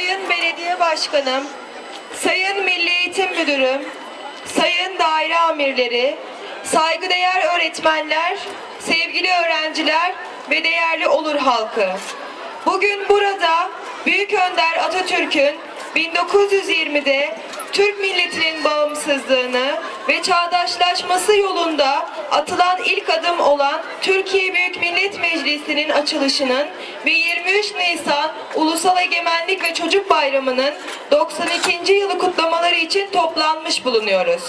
Sayın Belediye Başkanım, Sayın Milli Eğitim Müdürüm, Sayın Daire Amirleri, saygıdeğer öğretmenler, sevgili öğrenciler ve değerli olur halkı. Bugün burada Büyük Önder Atatürk'ün 1920'de Türk milletinin bağımsızlığını ve çağdaşlaşması yolunda atılan ilk adım olan Türkiye Büyük Millet Meclisi'nin açılışının ve 23 Nisan Ulusal Egemenlik ve Çocuk Bayramı'nın 92. yılı kutlamaları için toplanmış bulunuyoruz.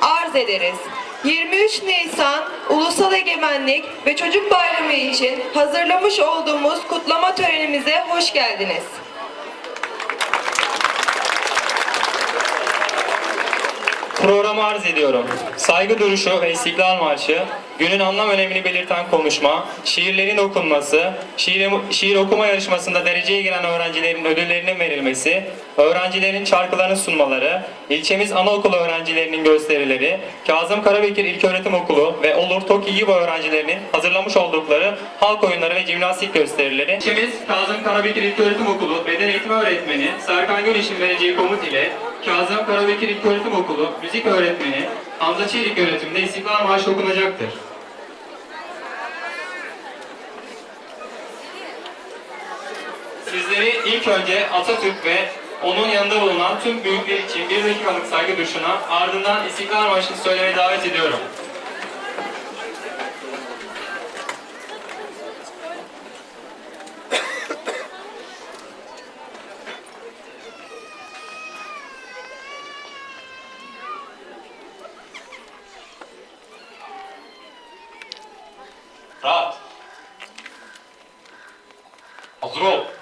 Arz ederiz. 23 Nisan Ulusal Egemenlik ve Çocuk Bayramı için hazırlamış olduğumuz kutlama törenimize hoş geldiniz. Programı arz ediyorum. Saygı duruşu ve İstiklal Marşı, günün anlam önemini belirten konuşma, şiirlerin okunması, şiir, şiir okuma yarışmasında dereceye giren öğrencilerin ödüllerinin verilmesi, öğrencilerin şarkılarını sunmaları, ilçemiz anaokulu öğrencilerinin gösterileri, Kazım Karabekir İlköğretim Okulu ve Olur Toki Yibo öğrencilerinin hazırlamış oldukları halk oyunları ve jimnastik gösterileri, İlçemiz Kazım Karabekir İlköğretim Okulu Beden Eğitimi Öğretmeni Serkan Güneş'in vereceği komut ile Kazım Karabekir İlköğretim Okulu Müzik Öğretmeni Hamza Çelik öğretiminde İstiklal Marşı okunacaktır. Sizleri ilk önce Atatürk ve onun yanında bulunan tüm büyükler için bir dakikalık saygı duruşuna ardından İstiklal Marşı'nı söylemeye davet ediyorum. Cool.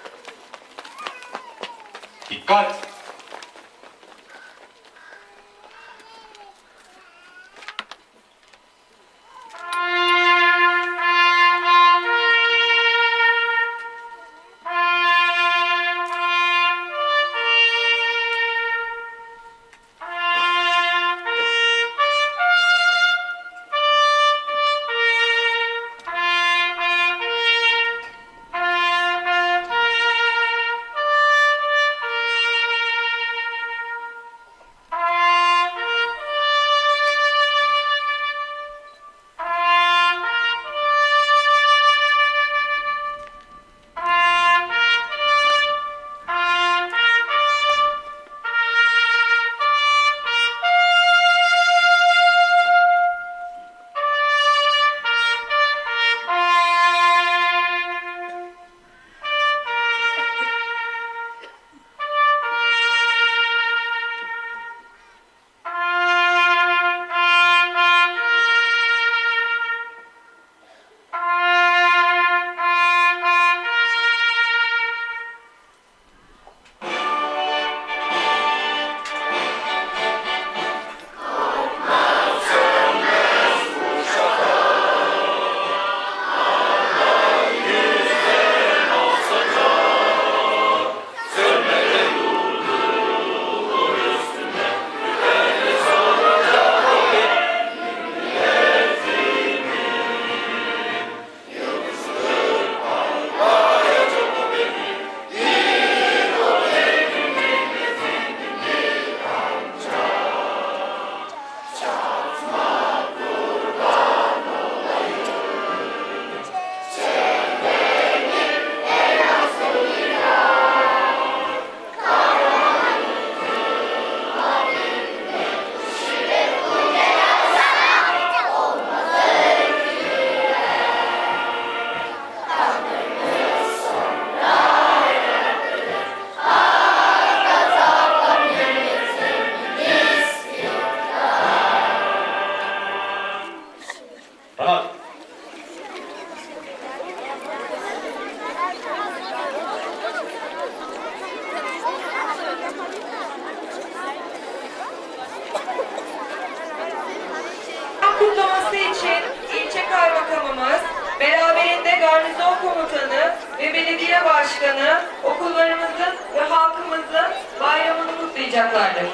Belediye başkanı okullarımızın ve halkımızın bayramını kutlayacaklardır.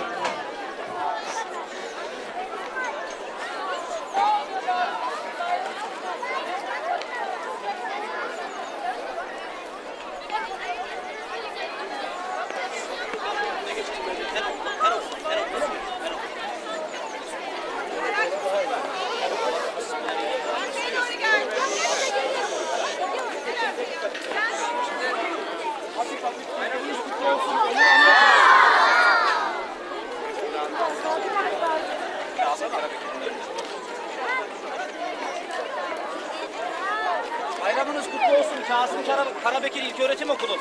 İlköğretim Okulu.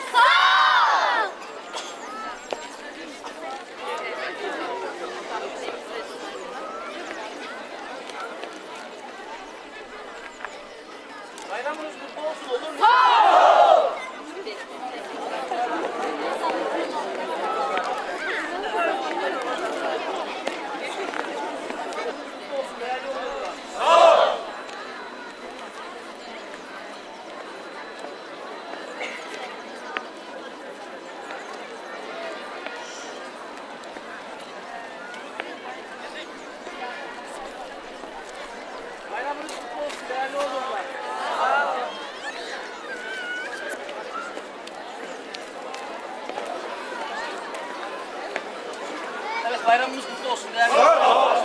Bayramınız kutlu olsun olur mu? Bayramınız kutlu olsun değerli oğlumlar. Evet bayramınız kutlu olsun değerli oğlumlar.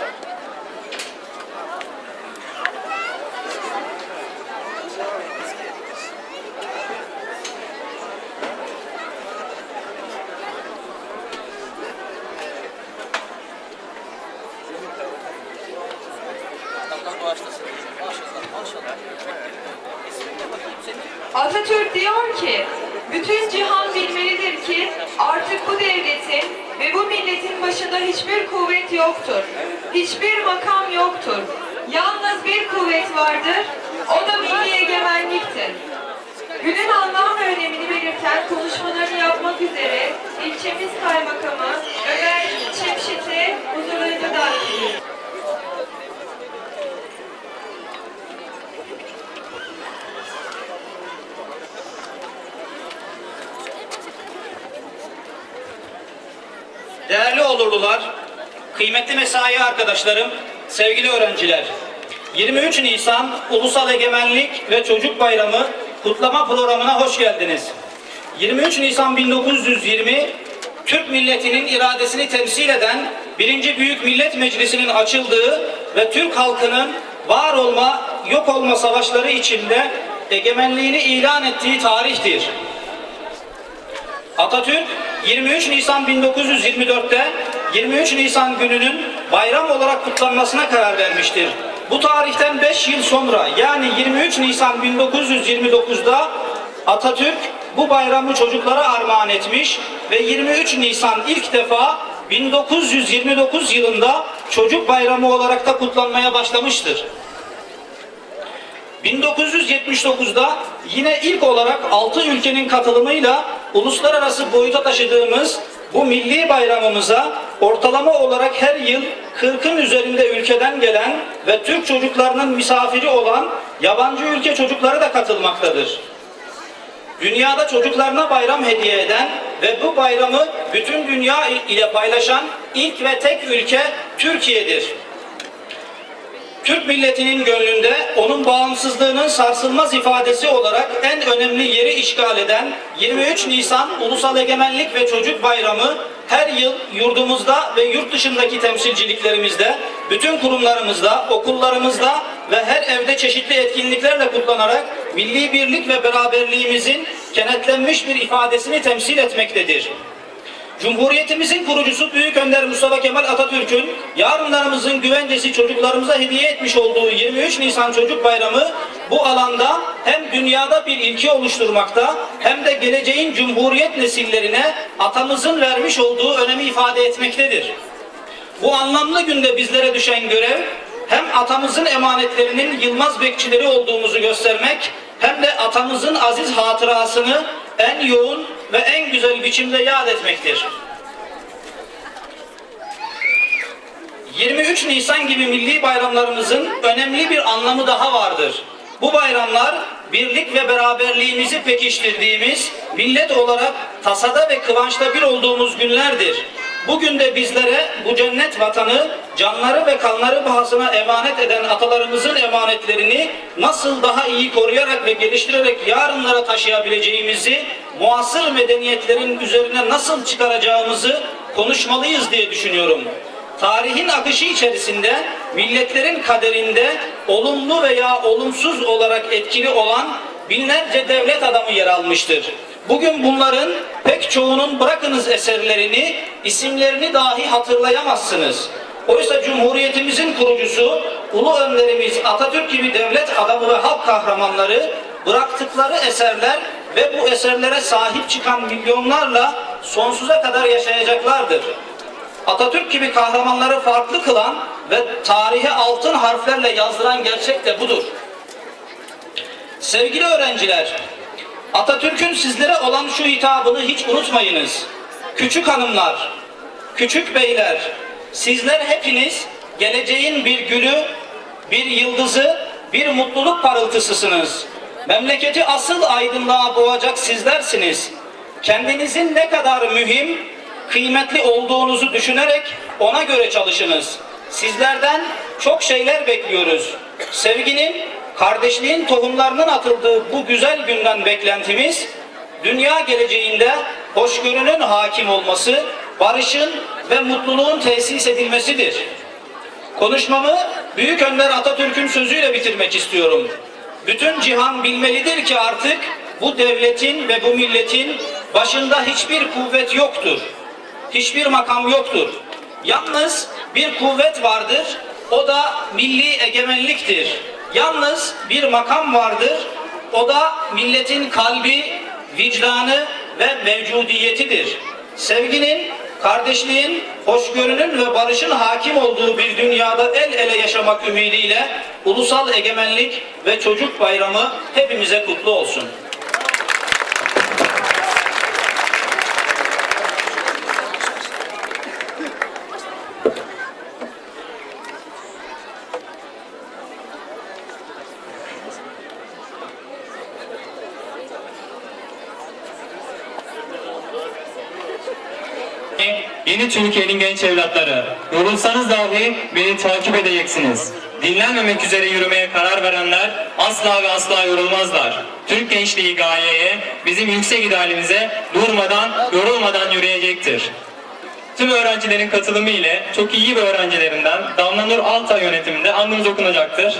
Allah bağışlasın. Maşallah maşallah. İsmin ne bakayım senin? Atatürk diyor ki, bütün cihan bilmelidir ki artık bu devletin ve bu milletin başında hiçbir kuvvet yoktur. Hiçbir makam yoktur. Yalnız bir kuvvet vardır, o da milli egemenliktir. Günün anlam ve önemini belirten konuşmalarını yapmak üzere ilçemiz kaymakamı Ömer Çepşit'i huzurlarına davet ediyoruz. Değerli olurlular, kıymetli mesai arkadaşlarım, sevgili öğrenciler. 23 Nisan Ulusal Egemenlik ve Çocuk Bayramı kutlama programına hoş geldiniz. 23 Nisan 1920 Türk milletinin iradesini temsil eden 1. Büyük Millet Meclisi'nin açıldığı ve Türk halkının var olma, yok olma savaşları içinde egemenliğini ilan ettiği tarihtir. Atatürk 23 Nisan 1924'te 23 Nisan gününün bayram olarak kutlanmasına karar vermiştir. Bu tarihten 5 yıl sonra yani 23 Nisan 1929'da Atatürk bu bayramı çocuklara armağan etmiş ve 23 Nisan ilk defa 1929 yılında çocuk bayramı olarak da kutlanmaya başlamıştır. 1979'da yine ilk olarak 6 ülkenin katılımıyla uluslararası boyuta taşıdığımız bu milli bayramımıza ortalama olarak her yıl 40'ın üzerinde ülkeden gelen ve Türk çocuklarının misafiri olan yabancı ülke çocukları da katılmaktadır. Dünyada çocuklarına bayram hediye eden ve bu bayramı bütün dünya ile paylaşan ilk ve tek ülke Türkiye'dir. Türk milletinin gönlünde onun bağımsızlığının sarsılmaz ifadesi olarak en önemli yeri işgal eden 23 Nisan Ulusal Egemenlik ve Çocuk Bayramı her yıl yurdumuzda ve yurt dışındaki temsilciliklerimizde, bütün kurumlarımızda, okullarımızda ve her evde çeşitli etkinliklerle kutlanarak milli birlik ve beraberliğimizin kenetlenmiş bir ifadesini temsil etmektedir. Cumhuriyetimizin kurucusu Büyük Önder Mustafa Kemal Atatürk'ün yarınlarımızın güvencesi çocuklarımıza hediye etmiş olduğu 23 Nisan Çocuk Bayramı bu alanda hem dünyada bir ilki oluşturmakta hem de geleceğin cumhuriyet nesillerine atamızın vermiş olduğu önemi ifade etmektedir. Bu anlamlı günde bizlere düşen görev hem atamızın emanetlerinin yılmaz bekçileri olduğumuzu göstermek hem de atamızın aziz hatırasını en yoğun ve en güzel biçimde yad etmektir. 23 Nisan gibi milli bayramlarımızın önemli bir anlamı daha vardır. Bu bayramlar birlik ve beraberliğimizi pekiştirdiğimiz, millet olarak tasada ve kıvançta bir olduğumuz günlerdir. Bugün de bizlere bu cennet vatanı canları ve kanları bahasına emanet eden atalarımızın emanetlerini nasıl daha iyi koruyarak ve geliştirerek yarınlara taşıyabileceğimizi, muasır medeniyetlerin üzerine nasıl çıkaracağımızı konuşmalıyız diye düşünüyorum. Tarihin akışı içerisinde milletlerin kaderinde olumlu veya olumsuz olarak etkili olan binlerce devlet adamı yer almıştır. Bugün bunların pek çoğunun bırakınız eserlerini, isimlerini dahi hatırlayamazsınız. Oysa Cumhuriyetimizin kurucusu, Ulu Önderimiz Atatürk gibi devlet adamı ve halk kahramanları bıraktıkları eserler ve bu eserlere sahip çıkan milyonlarla sonsuza kadar yaşayacaklardır. Atatürk gibi kahramanları farklı kılan ve tarihe altın harflerle yazdıran gerçek de budur. Sevgili öğrenciler, Atatürk'ün sizlere olan şu hitabını hiç unutmayınız. Küçük hanımlar, küçük beyler, sizler hepiniz geleceğin bir gülü, bir yıldızı, bir mutluluk parıltısısınız. Memleketi asıl aydınlığa boğacak sizlersiniz. Kendinizin ne kadar mühim, kıymetli olduğunuzu düşünerek ona göre çalışınız. Sizlerden çok şeyler bekliyoruz. Sevginin, kardeşliğin tohumlarının atıldığı bu güzel günden beklentimiz, dünya geleceğinde hoşgörünün hakim olması, barışın ve mutluluğun tesis edilmesidir. Konuşmamı Büyük Önder Atatürk'ün sözüyle bitirmek istiyorum. Bütün cihan bilmelidir ki artık bu devletin ve bu milletin başında hiçbir kuvvet yoktur. Hiçbir makam yoktur. Yalnız bir kuvvet vardır. O da milli egemenliktir. Yalnız bir makam vardır. O da milletin kalbi, vicdanı ve mevcudiyetidir. Sevginin, kardeşliğin, hoşgörünün ve barışın hakim olduğu bir dünyada el ele yaşamak ümidiyle Ulusal Egemenlik ve Çocuk Bayramı hepimize kutlu olsun. Yeni Türkiye'nin genç evlatları, yorulsanız dahi beni takip edeceksiniz. Dinlenmemek üzere yürümeye karar verenler asla ve asla yorulmazlar. Türk gençliği gayeye, bizim yüksek idealimize durmadan, yorulmadan yürüyecektir. Tüm öğrencilerin katılımı ile çok iyi bir öğrencilerinden Damla Nur Altay yönetiminde andımız okunacaktır.